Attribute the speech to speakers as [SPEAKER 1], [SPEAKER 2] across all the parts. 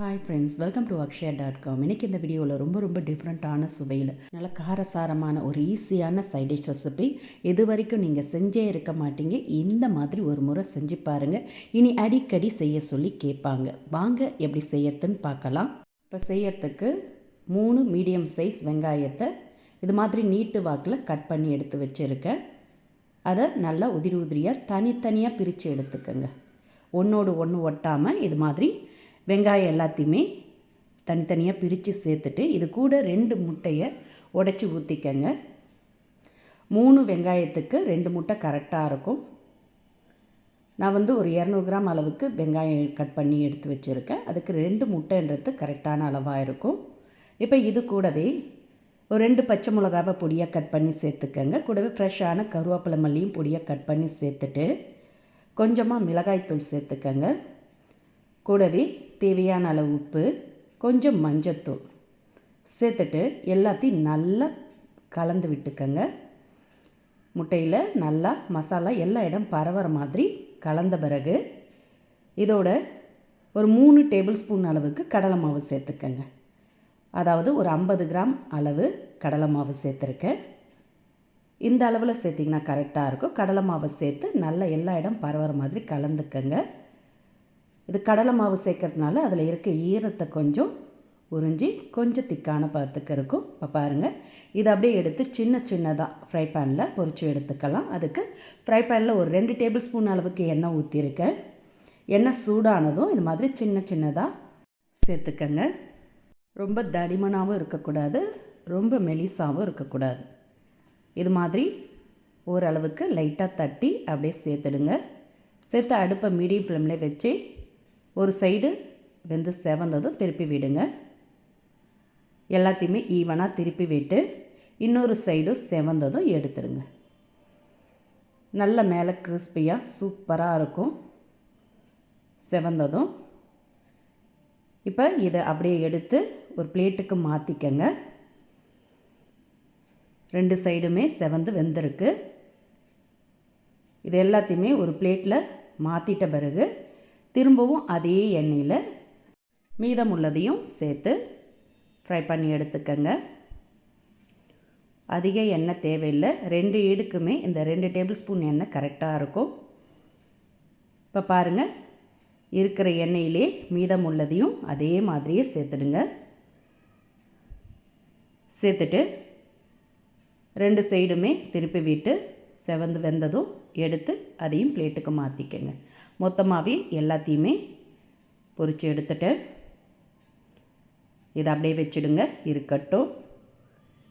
[SPEAKER 1] Hi friends welcome to Akshaya dot com இன்றைக்கி இந்த வீடியோவில் ரொம்ப ரொம்ப டிஃப்ரெண்ட்டான சுவையில் நல்ல காரசாரமான ஒரு ஈஸியான சைட் டிஷ் ரெசிபி இது வரைக்கும் நீங்கள் செஞ்சே இருக்க மாட்டீங்க. இந்த மாதிரி ஒரு முறை செஞ்சு பாருங்கள் இனி அடிக்கடி செய்ய சொல்லி கேட்பாங்க. வாங்க எப்படி செய்யறதுன்னு பார்க்கலாம். இப்போ செய்யறதுக்கு மூணு மீடியம் சைஸ் வெங்காயத்தை இது மாதிரி நீட்டு வாக்கில் கட் பண்ணி எடுத்து வச்சுருக்கேன். அதை நல்லா உதிரி உதிரியாக தனித்தனியாக பிரித்து எடுத்துக்கோங்க. ஒன்றோடு ஒன்று ஒட்டாமல் இது மாதிரி வெங்காயம் எல்லாத்தையுமே தனித்தனியாக பிரித்து சேர்த்துட்டு இது கூட ரெண்டு முட்டையை உடச்சி ஊற்றிக்கங்க மூணு வெங்காயத்துக்கு ரெண்டு முட்டை கரெக்டாக இருக்கும். நான் வந்து ஒரு இரநூறு கிராம் அளவுக்கு வெங்காயம் கட் பண்ணி எடுத்து வச்சுருக்கேன். அதுக்கு ரெண்டு முட்டைன்றது கரெக்டான அளவாக இருக்கும். இப்போ இது கூடவே ஒரு ரெண்டு பச்சை மிளகாவை பொடியாக கட் பண்ணி சேர்த்துக்கங்க. கூடவே ஃப்ரெஷ்ஷான கருவேப்பிலை மல்லியும் பொடியாக கட் பண்ணி சேர்த்துட்டு கொஞ்சமாக மிளகாய்த்தூள் சேர்த்துக்கங்க. கூடவே தேவையான அளவு உப்பு கொஞ்சம் மஞ்சத்தூள். சேர்த்துட்டு எல்லாத்தையும் நல்லா கலந்து விட்டுக்கங்க. முட்டையில் நல்லா மசாலா எல்லா இடம் பரவுற மாதிரி கலந்த பிறகு இதோட ஒரு மூணு டேபிள் ஸ்பூன் அளவுக்கு கடலை மாவு சேர்த்துக்கங்க. அதாவது ஒரு ஐம்பது கிராம் அளவு கடலை மாவு சேர்த்துருக்கேன். இந்த அளவில் சேர்த்திங்கன்னா கரெக்டாக இருக்கும். கடலை மாவை சேர்த்து நல்லா எல்லா இடம் பரவுற மாதிரி கலந்துக்கங்க. இது கடலை மாவு சேர்க்கறதுனால அதில் இருக்க ஈரத்தை கொஞ்சம் உறிஞ்சி கொஞ்சம் திக்கான பதத்துக்கு இருக்கும். இப்போ பாருங்கள் இதை அப்படியே எடுத்து சின்ன சின்னதாக ஃப்ரை பேனில் பொரித்து எடுத்துக்கலாம். அதுக்கு ஃப்ரை பேனில் ஒரு ரெண்டு டேபிள் ஸ்பூன் அளவுக்கு எண்ணெய் ஊற்றிருக்கேன் எண்ணெய் சூடானதும் இது மாதிரி சின்ன சின்னதாக சேர்த்துக்கங்க. ரொம்ப தடிமனாகவும் இருக்கக்கூடாது. ரொம்ப மெலிசாகவும் இருக்கக்கூடாது. இது மாதிரி ஓரளவுக்கு லைட்டாக தட்டி அப்படியே சேர்த்துடுங்க. சேர்த்து அடுப்பை மீடியம் ஃப்ளேமில் வச்சு ஒரு சைடு வெந்து செவந்ததும் திருப்பி விடுங்க. எல்லாத்தையுமே ஈவனாக திருப்பி விட்டு இன்னொரு சைடும் செவந்ததும் எடுத்துடுங்க. நல்ல மேலே கிறிஸ்பியாக சூப்பராக இருக்கும். செவந்ததும் இப்போ இதை அப்படியே எடுத்து ஒரு பிளேட்டுக்கு மாற்றிக்கங்க ரெண்டு சைடுமே செவந்து வெந்திருக்கு. இது எல்லாத்தையுமே ஒரு பிளேட்டில் மாற்றிட்ட பிறகு திரும்பவும் அதே எண்ணெயில் மீதம் உள்ளதையும் சேர்த்து ஃப்ரை பண்ணி எடுத்துக்கங்க. அதிக எண்ணெய் தேவையில்லை. ரெண்டு ஈடுக்குமே இந்த ரெண்டு டேபிள் ஸ்பூன் எண்ணெய் கரெக்டாக இருக்கும். இப்போ பாருங்கள் இருக்கிற எண்ணெயிலே மீதம் உள்ளதையும் அதே மாதிரியே சேர்த்துடுங்க. சேர்த்துட்டு ரெண்டு சைடுமே திருப்பி விட்டு செவந்து வெந்ததும் எடுத்து அதையும் பிளேட்டுக்கு மாற்றிக்கங்க மொத்தமாகவே எல்லாத்தையுமே பொரித்து எடுத்துட்டு இதை அப்படியே வச்சுடுங்க. இருக்கட்டும்.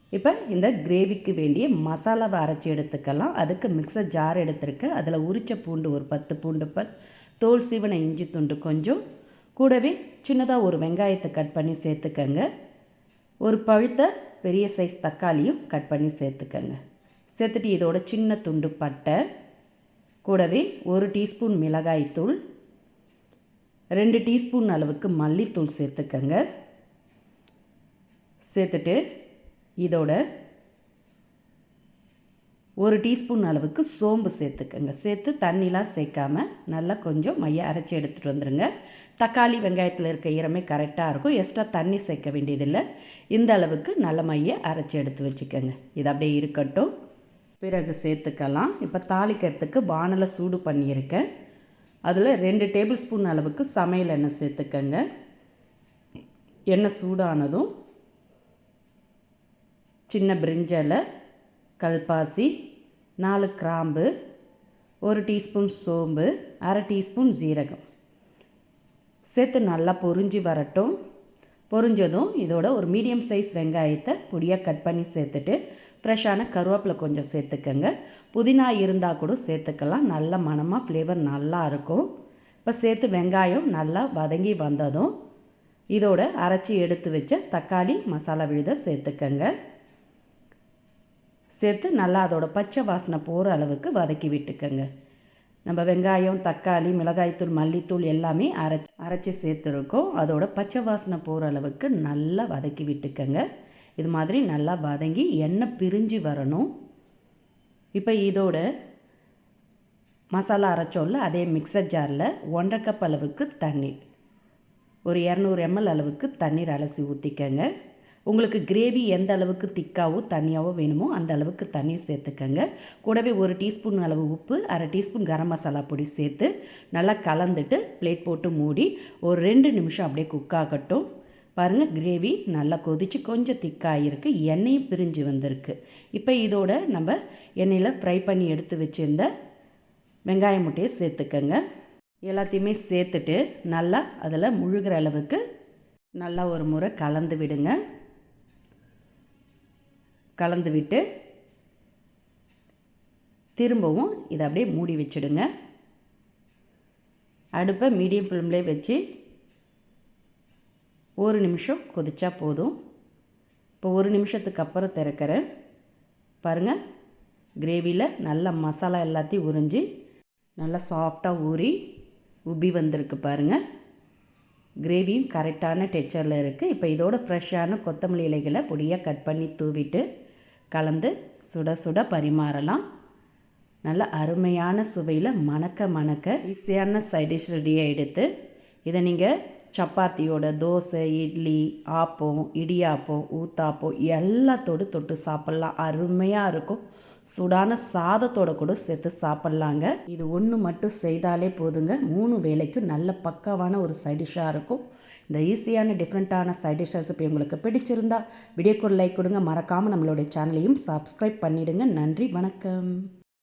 [SPEAKER 1] இப்போ இந்த கிரேவிக்கு வேண்டிய மசாலாவை அரைச்சி எடுத்துக்கலாம். அதுக்கு மிக்சர் ஜார் எடுத்துருக்கேன் அதில் உரிச்ச பூண்டு ஒரு பத்து பூண்டு பல் தோல் சீவனை இஞ்சி துண்டு கொஞ்சம். கூடவே சின்னதாக ஒரு வெங்காயத்தை கட் பண்ணி சேர்த்துக்கங்க. ஒரு பழுத்த பெரிய சைஸ் தக்காளியும் கட் பண்ணி சேர்த்துக்கங்க. சேர்த்துட்டு இதோட சின்ன துண்டு பட்டை. கூடவே ஒரு டீஸ்பூன் மிளகாய்த்தூள் ரெண்டு டீஸ்பூன் அளவுக்கு மல்லித்தூள் சேர்த்துக்கங்க. சேர்த்துட்டு இதோட ஒரு டீஸ்பூன் அளவுக்கு சோம்பு சேர்த்துக்கங்க. சேர்த்து தண்ணிலாம் சேர்க்காம நல்லா கொஞ்சம் மைய அரைச்சி எடுத்துகிட்டு வந்துடுங்க தக்காளி வெங்காயத்தில் இருக்க ஈரமே கரெக்டாக இருக்கும். எக்ஸ்ட்ரா தண்ணி சேர்க்க வேண்டியதில்லை. இந்த அளவுக்கு நல்ல மைய அரைச்சி எடுத்து வச்சுக்கோங்க. இது அப்படியே இருக்கட்டும். பிறகு சேர்த்துக்கலாம். இப்போ தாளிக்கிறதுக்கு வானலை சூடு பண்ணியிருக்கேன். அதில் ரெண்டு டேபிள் ஸ்பூன் அளவுக்கு சமையல் எண்ணெய் சேர்த்துக்கங்க. எண்ணெய் சூடானதும் சின்ன பிரிஞ்சலை கல்பாசி நாலு கிராம்பு ஒரு டீஸ்பூன் சோம்பு அரை டீஸ்பூன் ஜீரகம் சேர்த்து நல்லா பொரிஞ்சு வரட்டும். பொரிஞ்சதும் இதோட ஒரு மீடியம் சைஸ் வெங்காயத்தை பொடியாக கட் பண்ணி சேர்த்துட்டு ஃப்ரெஷ்ஷான கருவேப்பிலை கொஞ்சம் சேர்த்துக்கங்க. புதினா இருந்தால் கூட சேர்த்துக்கலாம். நல்ல மணமாக ஃப்ளேவர் நல்லா இருக்கும். இப்போ சேர்த்து வெங்காயம் நல்லா வதங்கி வந்ததும் இதோட அரைச்சி எடுத்து வச்ச தக்காளி மசாலா விழுத சேர்த்துக்கங்க. சேர்த்து நல்லா அதோட பச்சை வாசனை போகிற அளவுக்கு வதக்கி விட்டுக்கங்க. நம்ம வெங்காயம் தக்காளி மிளகாய்த்தூள் மல்லித்தூள் எல்லாமே அரைச்சி அரைச்சி சேர்த்துருக்கோம். அதோட பச்சை வாசனை போகிற அளவுக்கு நல்லா வதக்கி விட்டுக்கங்க. இது மாதிரி நல்லா வதங்கி எண்ணெய் பிரிஞ்சு வரணும். இப்போ இதோட மசாலா அரைச்சோல்ல அதே மிக்சர் ஜாரில் ஒன்றரை கப் அளவுக்கு தண்ணீர். ஒரு இரநூறு எம்எல் அளவுக்கு தண்ணீர் அலசி ஊற்றிக்கங்க உங்களுக்கு கிரேவி எந்த அளவுக்கு திக்காவோ தண்ணியாவோ வேணுமோ அந்த அளவுக்கு தண்ணீர் சேர்த்துக்கங்க. கூடவே ஒரு டீஸ்பூன் அளவு உப்பு அரை டீஸ்பூன் கரம் மசாலா பொடி சேர்த்து நல்லா கலந்துட்டு பிளேட் போட்டு மூடி ஒரு ரெண்டு நிமிஷம் அப்படியே குக் ஆகட்டும். பாருங்கள் கிரேவி நல்லா கொதித்து கொஞ்சம் திக்காகிருக்கு எண்ணெயும் பிரிஞ்சு வந்திருக்கு. இப்போ இதோட நம்ம எண்ணெயில் ஃப்ரை பண்ணி எடுத்து வச்சுருந்த வெங்காய முட்டையை சேர்த்துக்கோங்க. எல்லாத்தையுமே சேர்த்துட்டு நல்லா அதில் முழுகிற அளவுக்கு நல்லா ஒரு முறை கலந்து விடுங்க. கலந்து விட்டு திரும்பவும் இதை அப்படியே மூடி வச்சுடுங்க. அடுப்பை மீடியம் ஃப்ளேம்லேயே வச்சு ஒரு நிமிஷம் கொதிச்சா போதும். இப்போ ஒரு நிமிஷத்துக்கு அப்புறம் திறக்கிறேன் பாருங்கள் கிரேவியில் நல்ல மசாலா எல்லாத்தையும் உறிஞ்சி நல்லா சாஃப்டாக ஊறி உப்பி வந்திருக்கு பாருங்கள் கிரேவியும் கரெக்டான டெக்சரில் இருக்குது இப்போ இதோட ஃப்ரெஷ்ஷான கொத்தமல்லி இலைகளை பொடியாக கட் பண்ணி தூவிட்டு கலந்து சுட சுட பரிமாறலாம். நல்ல அருமையான சுவையில் மணக்க மணக்க ஈஸியான சைடிஷ் ரெடியாக எடுத்து இதை நீங்கள் சப்பாத்தியோட தோசை இட்லி ஆப்பம் இடியாப்பம் ஊத்தாப்பம் எல்லாத்தோடு தொட்டு சாப்பிட்லாம். அருமையாக இருக்கும். சூடான சாதத்தோட கூட சேர்த்து சாப்பிட்லாங்க. இது ஒன்று மட்டும் செய்தாலே போதுங்க. மூணு வேலைக்கும் நல்ல பக்காவான ஒரு சைடிஷ்ஷாக இருக்கும். இந்த ஈஸியான டிஃப்ரெண்ட்டான சைட் இப்போ ரெசிபி உங்களுக்கு பிடிச்சிருந்தா வீடியோக்கு ஒரு லைக் கொடுங்க. மறக்காமல் நம்மளுடைய சேனலையும் சப்ஸ்கிரைப் பண்ணிவிடுங்க நன்றி வணக்கம்.